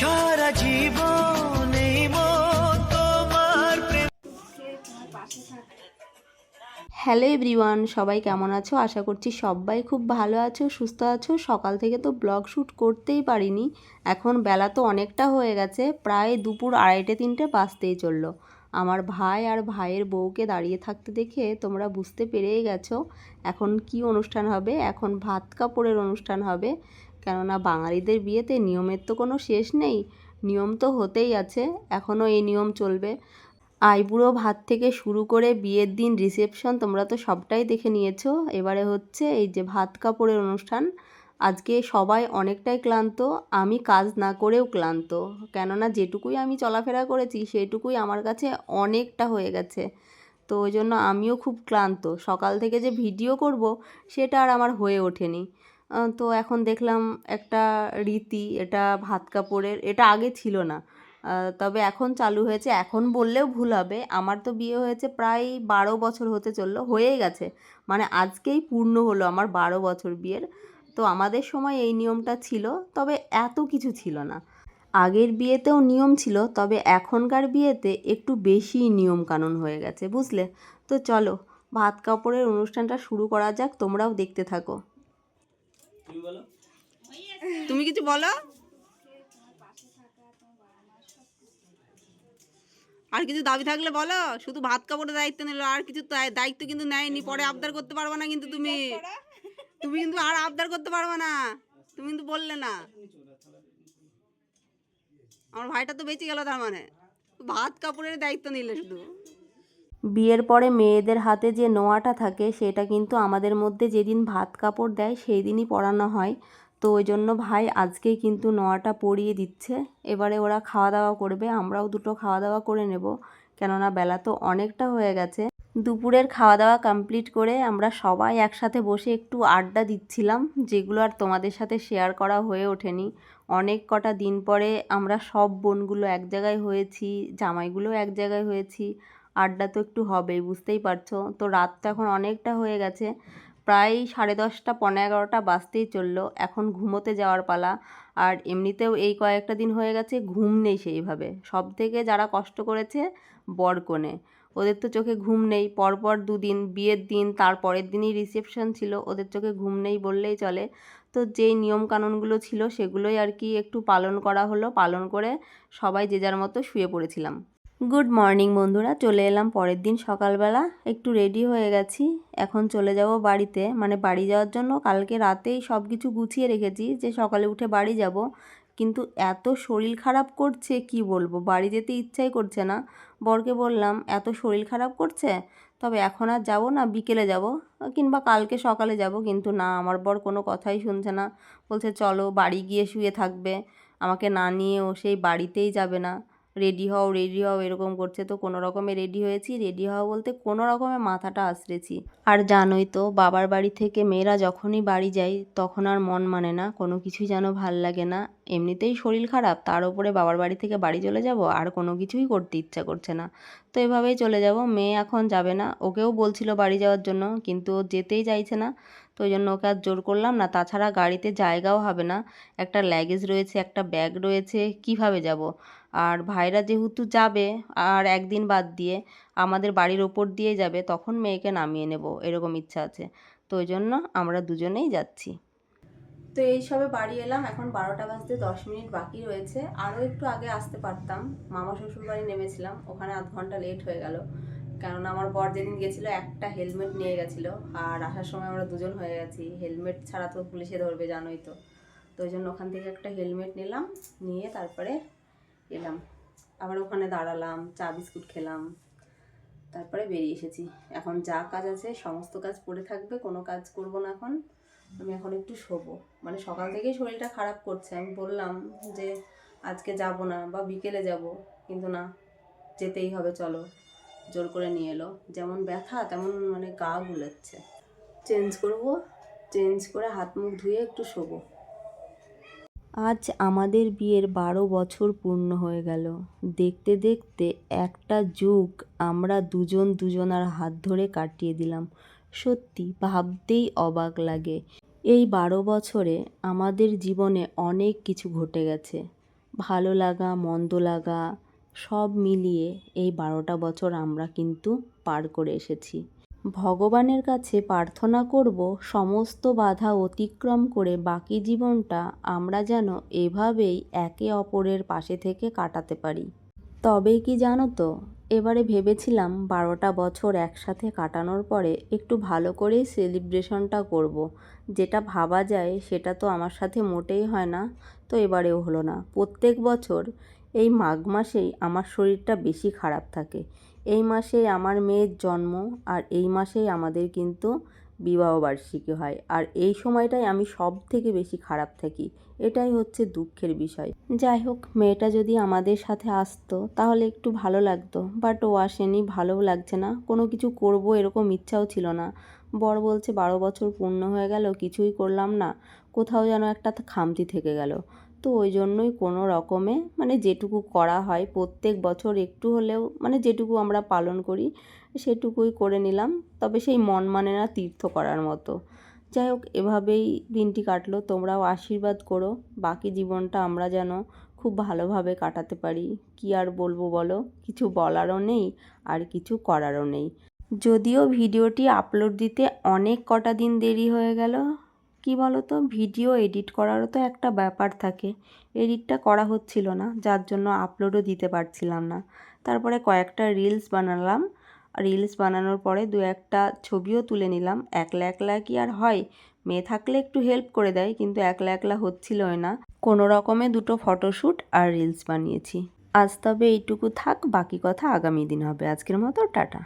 সারা জীবন hello everyone, সবাই কেমন আছো? আশা করছি সবাই খুব ভালো আছো, সুস্থ আছো। সকাল থেকে তো ব্লগ শ্যুট করতেই পারিনি। এখন বেলা তো অনেকটা হয়ে গেছে, প্রায় দুপুর আড়াইটে তিনটে বাজতেই চলল। আমার ভাই আর ভাইয়ের বউকে দাঁড়িয়ে থাকতে দেখে তোমরা বুঝতে পেরেই গেছো এখন কি অনুষ্ঠান হবে, এখন ভাত কাপড়ের অনুষ্ঠান হবে। কেননা বাঙালিদের বিয়েতে নিয়মের তো কোনো শেষ নেই, নিয়ম তো হতেই আছে, এখনও এই নিয়ম চলবে। আইবুড়ো ভাত থেকে শুরু করে বিয়ের দিন, রিসেপশন তোমরা তো সবটাই দেখে নিয়েছো। এবারে হচ্ছে এই যে ভাত কাপড়ের অনুষ্ঠান আজকে সবাই অনেকটাই ক্লান্ত, আমি কাজ না করেও ক্লান্ত। কেননা যেটুকুই আমি চলাফেরা করেছি, সেটুকুই আমার কাছে অনেকটা হয়ে গেছে। তো ওই জন্য আমিও খুব ক্লান্ত। সকাল থেকে যে ভিডিও করব, সেটা আর আমার হয়ে ওঠেনি। তো এখন দেখলাম একটা রীতি, এটা ভাত কাপড়ের, এটা আগে ছিল না। তবে এখন চালু হয়েছে। এখন বললেও ভুল হবে। আমার তো বিয়ে হয়েছে প্রায় বারো বছর হতে চলল হয়ে গেছে। মানে আজকেই পূর্ণ হলো আমার বারো বছর বিয়ের। তো আমাদের সময় এই নিয়মটা ছিল তবে এত কিছু ছিল না। আগের বিয়েতেও নিয়ম ছিল তবে এখনকার বিয়েতে একটু বেশি নিয়ম কানুন হয়ে গেছে বুঝলে? তো চলো ভাত কাপড়ের অনুষ্ঠানটা শুরু করা যাক তোমরাও দেখতে থাকো। তুমি কিছু বলো? আর কিছু দাবি থাকলে বলো? শুধু ভাত কাপড়ের দায়িত্ব নিল আর কিছু দায়িত্ব কিন্তু নেয়নি পরে আবদার করতে পারবে না কিন্তু তুমি। তুমি কিন্তু আর আবদার করতে পারবে না। তুমি কিন্তু বললে না। আমার ভাইটা তো বেঁচে গেল তার মানে। ভাত কাপড়ের দায়িত্ব নিলে শুধু। বিয়ের পরে মেয়েদের হাতে যে নোয়াটা থাকে, সেটা কিন্তু আমাদের মধ্যে যেদিন ভাত কাপড় দেয় সেই দিনই পরানো হয়। তো ওই জন্য ভাই আজকেই কিন্তু নোয়াটা পরিয়ে দিচ্ছে। এবারে ওরা খাওয়া দাওয়া করবে, আমরাও দুটো খাওয়া দাওয়া করে নেব। কেননা বেলা তো অনেকটা হয়ে গেছে। দুপুরের খাওয়া দাওয়া কমপ্লিট করে আমরা সবাই একসাথে বসে একটু আড্ডা দিচ্ছিলাম, যেগুলো আর তোমাদের সাথে শেয়ার করা হয়ে ওঠেনি। অনেক কটা দিন পরে আমরা সব বোনগুলো এক জায়গায় হয়েছি, জামাইগুলো এক জায়গায় হয়েছি, আড্ডা তো একটু হবেই, বুঝতেই পারছ? তো রাত তো এখন অনেকটা হয়ে গেছে, প্রায় সাড়ে দশটা পনেরো এগারোটা বাজতেই চলল, এখন ঘুমোতে যাওয়ার পালা। আর এমনিতেও এই কয়েকটা দিন হয়ে গেছে, ঘুম নেই সেইভাবে। সব থেকে যারা কষ্ট করেছে বরকনে ওদের তো চোখে ঘুম নেই। পরপর দুদিন, বিয়ের দিন, তার পরের দিনই রিসেপশন ছিল। ওদের চোখে ঘুম নেই বললেই চলে। তো যেই নিয়মকানুনগুলো ছিল সেগুলোই আর কি একটু পালন করা হলো। পালন করে সবাই যে যার মতো শুয়ে পড়েছিলাম। গুড মর্নিং বন্ধুরা, চলে এলাম পরের দিন সকালবেলা। একটু রেডি হয়ে গেছি। এখন চলে যাব বাড়িতে। মানে বাড়ি যাওয়ার জন্য কালকে রাতেই সব কিছু গুছিয়ে রেখেছি যে সকালে উঠে বাড়ি যাব। কিন্তু এত শরীর খারাপ করছে, কি বলব? বাড়ি যেতে ইচ্ছাই করছে না। বরকে বললাম, এত শরীর খারাপ করছে? তবে এখন আর যাব না? বিকেলে যাব? কিংবা কালকে সকালে যাব? কিন্তু না, আমার বর কোনো কথাই শুনছে না। বলছে, চলো বাড়ি গিয়ে শুয়ে থাকবে। আমাকে না নিয়ে ও সেই বাড়িতেই যাবে না। রেডি হও রেডি হও এরকম করছে। তো কোনো রকমে রেডি হয়েছি। রেডি হওয়া বলতে কোনো রকমে মাথাটা আশ্রেছি আর জানোই তো, বাবার বাড়ি থেকে মেয়েরা যখনই বাড়ি যায়, তখন আর মন মানে না, কোনো কিছুই যেন ভালো লাগে না। এমনিতেই শরীর খারাপ, তার উপরে বাবার বাড়ি থেকে বাড়ি চলে যাব, আর কোনো কিছুই করতে ইচ্ছা করছে না। তো এভাবেই চলে যাব। মেয়ে এখন যাবে না। ওকেও বলছিল বাড়ি যাওয়ার জন্য, কিন্তু ও যেতেই চাইছে না। তো ওই জন্য ওকে আর জোর করলাম না। তাছাড়া গাড়িতে জায়গাও হবে না। একটা ল্যাগেজ রয়েছে, একটা ব্যাগ রয়েছে, কীভাবে যাব? আর ভাইরা যেহেতু যাবে আর একদিন বাদ দিয়ে আমাদের বাড়ির ওপর দিয়ে যাবে, তখন মেয়েকে নামিয়ে নেব, এরকম ইচ্ছা আছে। তো ওই জন্য আমরা দুজনেই যাচ্ছি। তো এই সবে বাড়ি এলাম, এখন বারোটা বাজতে দশ মিনিট বাকি রয়েছে। আরও একটু আগে আসতে পারতাম, মামা শ্বশুর বাড়ি নেমেছিলাম, ওখানে আধ ঘণ্টা লেট হয়ে গেল। কারণ আমার বর যেদিন গেছিল, একটা হেলমেট নিয়ে গেছিল, আর আসার সময় আমরা দুজন হয়ে গেছি। হেলমেট ছাড়া তো পুলিশে ধরবে, জানোই তো। তো ওই জন্য ওখান থেকে একটা হেলমেট নিলাম, নিয়ে তারপরে এলাম। আবার ওখানে দাঁড়ালাম, চা বিস্কুট খেলাম। তারপরে বেরিয়ে এসেছি। এখন যা কাজ আছে, সমস্ত কাজ পড়ে থাকবে, কোনো কাজ করব না এখন। আমি এখন একটু শোবো। মানে সকাল থেকেই শরীরটা খারাপ করছে। আমি বললাম যে, আজকে যাব না বা বিকেলে যাব। কিন্তু না, যেতেই হবে, চলো। জোর করে নিয়ে এলো। যেমন ব্যথা, তেমন মানে গা গুলাচ্ছে। চেঞ্জ করব। চেঞ্জ করে হাত মুখ ধুয়ে একটু শোবো। আজ আমাদের বিয়ের বারো বছর পূর্ণ হয়ে গেল। দেখতে দেখতে একটা যুগ আমরা দুজন দুজনার হাত ধরে কাটিয়ে দিলাম। সত্যি ভাবতেই অবাক লাগে। এই বারো বছরে আমাদের জীবনে অনেক কিছু ঘটে গেছে। ভালো লাগা, মন্দ লাগা, সব মিলিয়ে এই বারোটা বছর আমরা কিন্তু পার করে এসেছি। ভগবানের কাছে প্রার্থনা করব, সমস্ত বাধা অতিক্রম করে বাকি জীবনটা আমরা যেন এভাবেই একে অপরের পাশে থেকে কাটাতে পারি তবে কি জানো তো, এবারে ভেবেছিলাম বারোটা বছর একসাথে কাটানোর পরে একটু ভালো করেই সেলিব্রেশনটা করব। যেটা ভাবা যায় সেটা তো আমার সাথে মোটেই হয় না, তো এবারেও হলো না প্রত্যেক বছর এই মাঘ মাসেই আমার শরীরটা বেশি খারাপ থাকে। এই মাসেই আমার মেয়ের জন্ম আর এই মাসেই আমাদের কিন্তু বিবাহবার্ষিকী হয়। আর এই সময়টাই আমি সব থেকে বেশি খারাপ থাকি। এটাই হচ্ছে দুঃখের বিষয়। যাই হোক, মেয়েটা যদি আমাদের সাথে আসতো, তাহলে একটু ভালো লাগতো। বাট ও আসেনি, ভালোও লাগছে না। কোনো কিছু করব এরকম ইচ্ছাও ছিল না। বর বলছে, বারো বছর পূর্ণ হয়ে গেল, কিছুই করলাম না। কোথাও যেন একটা খামতি থেকে গেল। তো ওই জন্যই কোনো রকমে মানে যেটুকু করা হয় প্রত্যেক বছর একটু হলেও মানে যেটুকু আমরা পালন করি সেটুকুই করে নিলাম। তবে সেই মন মানে না তীর্থ করার মতো। যাই হোক, এভাবেই দিনটি কাটলো। তোমরাও আশীর্বাদ করো। বাকি জীবনটা আমরা যেন খুব ভালোভাবে কাটাতে পারি। কি আর বলব বলো? কিছু বলারও নেই আর কিছু করারও নেই। যদিও ভিডিওটি আপলোড দিতে অনেক কটা দিন দেরি হয়ে গেল কি বলো তো ভিডিও এডিট করারও তো একটা ব্যাপার থাকে। এডিটটা করা হচ্ছিল না, যার জন্য আপলোডও দিতে পারছিলাম না। তারপরে কয়েকটা রিলস বানালাম। রিলস বানানোর পরে দু একটা ছবিও তুলে নিলাম। একলা একলা কি আর হয়? মেয়ে থাকলে একটু হেল্প করে দেয়, কিন্তু একলা একলা হচ্ছিলই না। কোনো রকমে দুটো ফটোশ্যুট আর রিলস বানিয়েছি। আজ তবে এইটুকু থাক, বাকি কথা আগামী দিন হবে। আজকের মতো, টাটা।